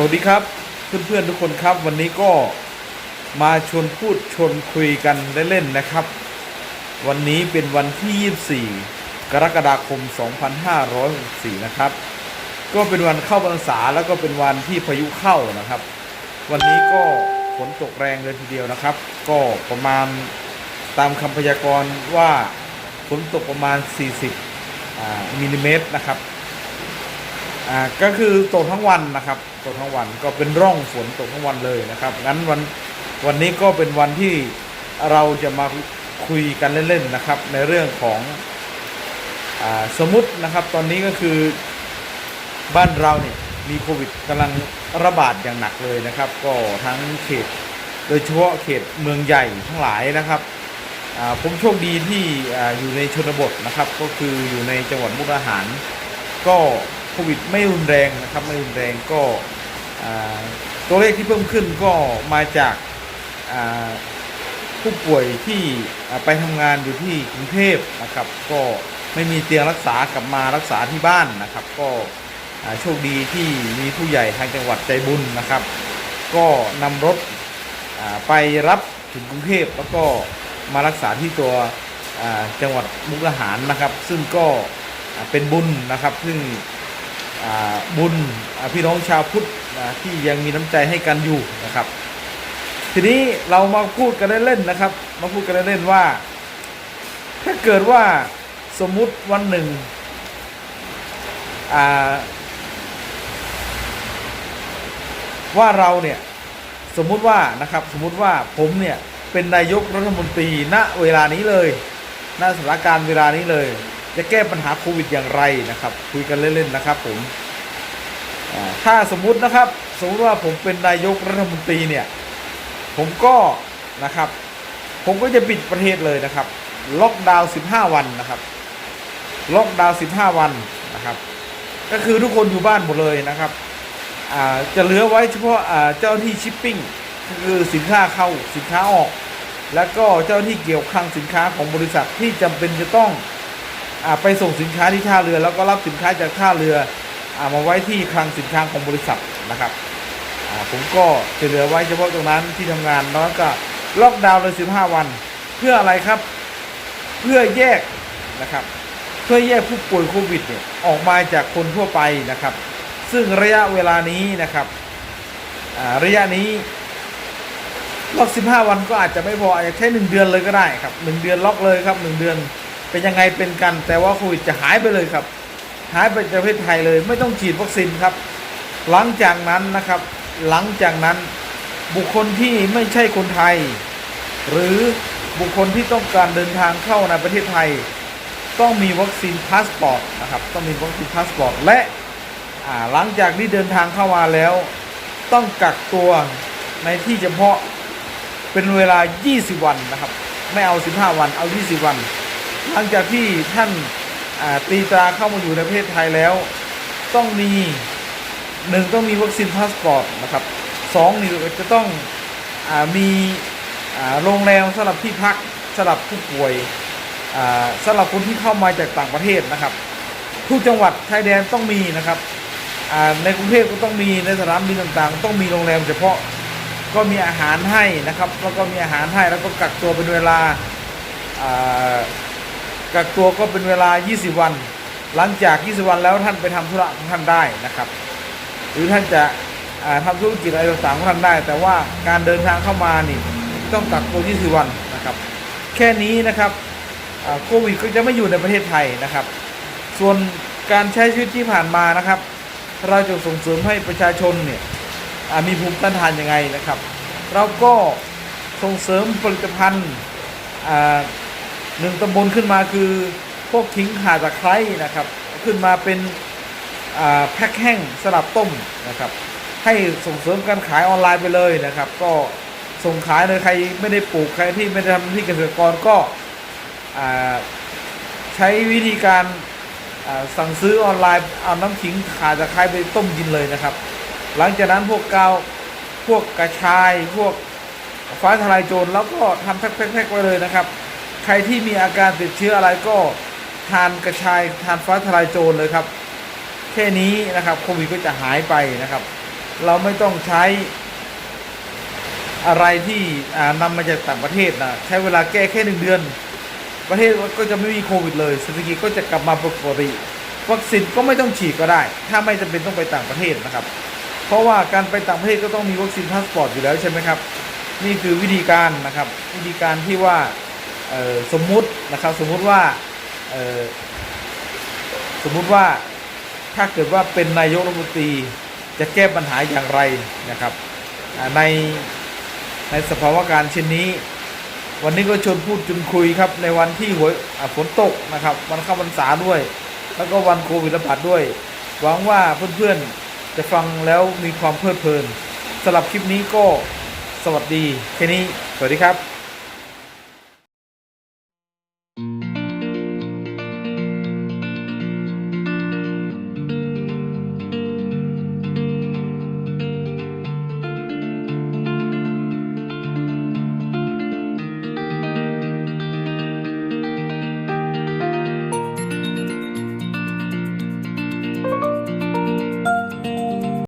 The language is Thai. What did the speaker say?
สวัสดีครับเพื่อนๆทุกคนครับ วันนี้ก็มาชวนพูดชวนคุยกันเล่นๆนะครับ วันนี้เป็นวันที่ 24 กรกฎาคม 2564นะครับ ก็เป็นวันเข้าพรรษาแล้วก็เป็นวันที่พายุเข้านะครับ วันนี้ก็ฝนตกแรงเลยทีเดียวนะครับ ก็ประมาณตามคำพยากรณ์ว่าฝนตกประมาณ 40มิลลิเมตรนะครับ อ่าก็คือตกทั้งวันนะครับตกทั้งวันก็เป็นร่องฝนตกทั้งวันเลยนะครับงั้นวันวันนี้ก็เป็นวันที่เราจะมาคุยกันเล่นๆนะครับ ในเรื่องของอาสมมตินะครับ ตอนนี้ก็คือบ้านเราเนี่ยมีโควิดกำลังระบาดอย่างหนักเลยนะครับ ก็ทั้งเขตโดยเฉพาะเขตเมืองใหญ่ทั้งหลายนะครับอ่าผมโชคดีที่ออยู่ในชนบทนะครับ ก็คืออยู่ในจังหวัดมุกดาหาร ก็ ควิดไม่รุนแรงนะครับไม่รุนแรงก็ตัวเลขที่เพิ่มขึ้นก็มาจากผู้ป่วยที่ไปทำงานอยู่ที่กรุงเทพนะครับ ก็ไม่มีเตียงรักษากลับมารักษาที่บ้านนะครับ ก็โชคดีที่มีผู้ใหญ่ทางจังหวัดใจบุญนะครับ ก็นำรถไปรับถึงกรุงเทพแล้วก็มารักษาที่ตัวจังหวัดมุกดาหารนะครับ ซึ่งก็เป็นบุญนะครับซึ่ง บุญพี่น้องชาวพุทธที่ยังมีน้ำใจให้กันอยู่นะครับ ทีนี้เรามาพูดกันเล่นๆนะครับ มาพูดกันเล่นๆว่า ถ้าเกิดว่าสมมุติวันหนึ่งว่าเราเนี่ยสมมุติว่านะครับสมมุติว่าผมเนี่ยเป็นนายกรัฐมนตรีณเวลานี้เลยณสถานการณ์เวลานี้เลย จะแก้ปัญหาโควิดอย่างไรนะครับ คุยกันเล่นๆนะครับผมถ้าสมมุตินะครับ สมมติว่าผมเป็นนายกรัฐมนตรีเนี่ย ผมก็นะครับ ผมก็จะปิดประเทศเลยนะครับ ล็อกดาวน์15 วันนะครับ ล็อกดาวน์15 วันนะครับ ก็คือทุกคนอยู่บ้านหมดเลยนะครับจะเหลือไว้เฉพาะเจ้าที่ชิปปิ้งคือสินค้าเข้าสินค้าออก แล้วก็เจ้าที่เกี่ยวข้องสินค้าของบริษัทที่จำเป็นจะต้อง ไปส่งสินค้าที่ท่าเรือ แล้วก็รับสินค้าจากท่าเรืออมาไว้ที่คลังสินค้าของบริษัทนะครับผมก็จะเหลือไว้เฉพาะตรงนั้นที่ทำงานแล้วก็ล็อกดาวน์เลย15 วัน เพื่ออะไรครับ เพื่อแยกนะครับ เพื่อแยกผู้ป่วยโควิดเนี่ยออกมาจากคนทั่วไปนะครับ ซึ่งระยะเวลานี้นะครับระยะนี้ล็อก 15 วันก็อาจจะไม่พออาจจะใช้1เดือนเลยก็ได้ครับ 1 เดือนล็อกเลยครับ 1 เดือน เป็นยังไงเป็นกัน แต่ว่าโควิดจะหายไปเลยครับ หายไปจากประเทศไทยเลย ไม่ต้องฉีดวัคซีนครับ หลังจากนั้นนะครับ หลังจากนั้นบุคคลที่ไม่ใช่คนไทย หรือบุคคลที่ต้องการเดินทางเข้าในประเทศไทย ต้องมีวัคซีนพาสปอร์ตนะครับต้องมีวัคซีนพาสปอร์ตและหลังจากที่เดินทางเข้ามาแล้ว ต้องกักตัวในที่เฉพาะเป็นเวลา 20 วันนะครับ ไม่เอา 15 วันเอา 20 วัน หลังจากที่ท่านตีตราเข้ามาอยู่ในประเทศไทยแล้ว ต้องมีหนึ่งต้องมีวัคซีนพาสปอร์ตนะครับสองนี่จะต้องอมีอ่าโรงแรมสำหรับที่พักสำหรับผู้ป่วยสำหรับคนที่เข้ามาจากต่างประเทศนะครับ ทุกจังหวัดชายแดนต้องมีนะครับในกรุงเทพก็ต้องมีในสนามบินต่างๆ ต้องมีโรงแรมเฉพาะก็มีอาหารให้นะครับ แล้วก็มีอาหารให้แล้วก็กักตัวเป็นเวลา กักตัวก็เป็นเวลา 20 วัน หลังจาก 20 วันแล้วท่านไปทำธุระของท่านได้นะครับ หรือท่านจะอ่าทำธุรกิจอะไรต่างๆของท่านได้ แต่ว่าการเดินทางเข้ามานี่ต้องกักตัว 20 วันนะครับ แค่นี้นะครับโควิดก็จะไม่อยู่ในประเทศไทยนะครับ ส่วนการใช้ชีวิตที่ผ่านมานะครับ เราจะส่งเสริมให้ประชาชนเนี่ยมีภูมิต้านทานยังไงนะครับ เราก็ส่งเสริมผลิตภัณฑ์ หนึ่งตำบลขึ้นมาคือพวกขิงข่าตะไคร้นะครับ ขึ้นมาเป็นแพ็คแห้งสลับต้มนะครับ ให้ส่งเสริมการขายออนไลน์ไปเลยนะครับ ก็ส่งขายเลยใครไม่ได้ปลูกใครที่ไม่ได้ทำที่เกษตรกรก็ใช้วิธีการสั่งซื้อออนไลน์เอาน้ำขิงข่าตะไคร้ไปต้มกินเลยนะครับ หลังจากนั้นพวกกาวพวกกระชายพวกฟ้าทลายโจรแล้วก็ทำแพ็คๆไว้เลยนะครับ รที่มีอาการติดเชื้ออะไรก็ทานกระชายทานฟ้าทลายโจรเลยครับ แค่นี้นะครับโควิดก็จะหายไปนะครับ เราไม่ต้องใช้อะไรที่อ่านำมาจากต่างประเทศนะใช้เวลาแก้แค่หนึ่งเดือน ประเทศก็จะไม่มีโควิดเลยเศรษฐกิจก็จะกลับมาปกติวัคซีนก็ไม่ต้องฉีดก็ได้ ถ้าไม่จำเป็นต้องไปต่างประเทศนะครับ เพราะว่าการไปต่างประเทศก็ต้องมีวัคซีนพาสปอร์ตอยู่แล้วใช่ไหมครับ นี่คือวิธีการนะครับ วิธีการที่ว่า สมมุตินะครับสมมุติว่าสมมุติว่าถ้าเกิดว่าเป็นนายกรัฐมนตรีจะแก้ปัญหาอย่างไรนะครับในในสภาวะการเช่นนี้ วันนี้ก็ชวนพูดจุนคุยครับในวันที่หวยฝนตกนะครับวันเข้าพรรษาด้วย แล้วก็วันโควิดระบาดด้วย หวังว่าเพื่อนๆจะฟังแล้วมีความเพลิดเพลินสำหรับคลิปนี้ก็สวัสดีแค่นี้สวัสดีครับ